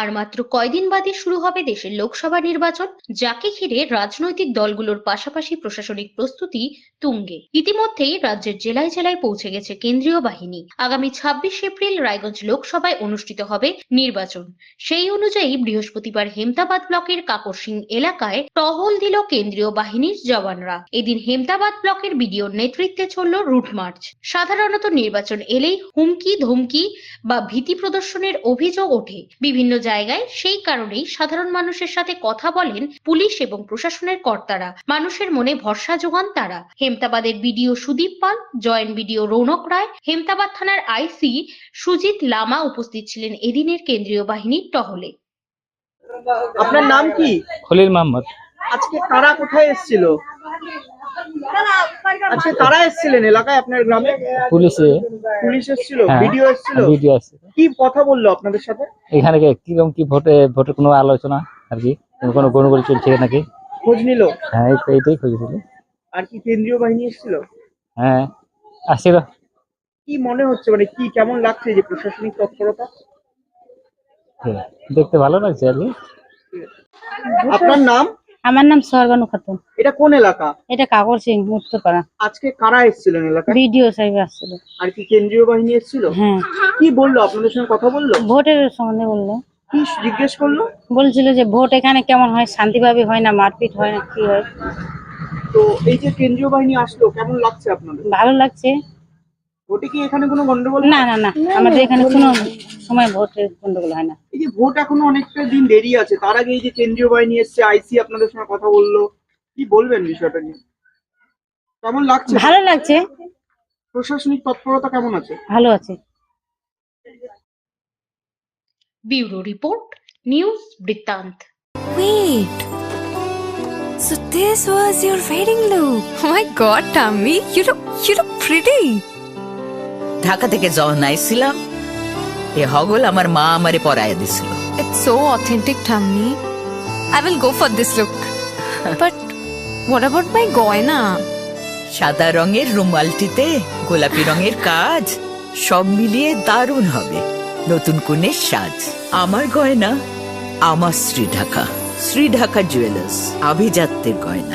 আর মাত্র কয়দিন বাদে শুরু হবে দেশের লোকসভা নির্বাচন, যাকে ঘিরে রাজনৈতিক দলগুলোর পাশাপাশি প্রশাসনিক প্রস্তুতি তুঙ্গে। ইতিমধ্যেই রাজ্যের জেলায় জেলায় পৌঁছে গেছে কেন্দ্রীয় বাহিনী। আগামী ছাব্বিশ এপ্রিল রায়গঞ্জ লোকসভায় অনুষ্ঠিত হবে নির্বাচন। সেই অনুযায়ী বৃহস্পতিবার হেমতাবাদ ব্লকের কাকরসিং এলাকায় টহল দিল কেন্দ্রীয় বাহিনীর জওয়ানরা। এদিন হেমতাবাদ ব্লকের বিডিওর নেতৃত্বে চলল রুট মার্চ। সাধারণত নির্বাচন এলেই হুমকি, ধমকি বা ভীতি প্রদর্শনের অভিযোগ ওঠে। বিভিন্ন জায়গায় সেই কারণেই সাধারণ মানুষের সাথে কথা বলেন পুলিশ এবং প্রশাসনের কর্তারা। মানুষের মনে ভরসা যোগান তারা। হেমতাবাদের BDO Sudip Pal joint BDO Raunak Roy Hemtabad থানার আইসি সুজিত লামা উপস্থিত ছিলেন এদিনের কেন্দ্রীয় বাহিনীর টহলে। আপনার নাম কি? খলিল মোহাম্মদ আজকে কারা কোথায় এসেছিল? কারা এসেছিলেন এলাকায় আপনার গ্রামে? পুলিশে পুলিশ এসেছিল? হ্যাঁ, ভিডিও এসেছিল? ভিডিও আছে। কি কথা বলল আপনাদের সাথে? এখানে কি কীরকম কি ভোটে ভোটের কোনো আলোচনা আর কি? কোনো কোনো চলছে নাকি? খোঁজ নিল? হ্যাঁ এইটাই খুঁজেছিল আর কি কেন্দ্রীয় বাহিনী এসেছিল? হ্যাঁ আসছিল। কি মনে হচ্ছে? মানে কি কেমন লাগছে যে প্রশাসনিক তৎপরতা? হ্যাঁ, দেখতে ভালো লাগছে আর কি। আপনার নাম? আমার নাম সরবানু খাতুন এটা কোন এলাকা? এটা কাকর সিং উত্তরপাড়া। আজকে কারা এসেছিলেন এলাকায়? বিডিও সাহেব আসছিল। আর কি কেন্দ্রীয় বাহিনী এসেছিল? হ্যাঁ। কি বলল? আপনাদের সঙ্গে কথা বলল? ভোটের সম্বন্ধে বলল। কি জিজ্ঞেস করল? বলছিল যে ভোট এখানে কেমন হয়? শান্তিভাবে হয় না? মারপিট হয় না? কি হয়? তো এই যে কেন্দ্রীয় বাহিনী আসলো কেমন লাগছে আপনাদের? ভালো লাগছে। ভোটে কি এখানে কোনো গন্ডগোল? না না না। আমাদের এখানে কোনো সময় ভোটের গন্ডগোল হয় না। এই যে ভোট এখনও অনেকটা দিন দেরি আছে তার আগে এই যে কেন্দ্রীয় বাহিনী এসছে আইসি আপনাদের সঙ্গে কথা বলল কি বলবেন বিষয়টা নিয়ে? কেমন লাগছে? ভালো লাগছে। প্রশাসনিক তৎপরতা কেমন আছে? ভালো আছে। Bureau report news Brittanto. Wait. So this was your wedding look. Oh my god, Tammy, you look you look pretty. Dhaka থেকে যখন আইছিলাম এ হগল আমার মা আমারে পরায় দিছিল। ইটস সো অথেন্টিক ঠাম্মি I will go for this look but what about my গয়না সাদা রঙের রুমালটিতে গোলাপি রঙের কাজ সব মিলিয়ে দারুণ হবে। নতুন কোনে সাজ। আমার গয়না আমার শ্রী ঢাকা। শ্রী ঢাকা জুয়েলার্স আভিজাত্যের গয়না।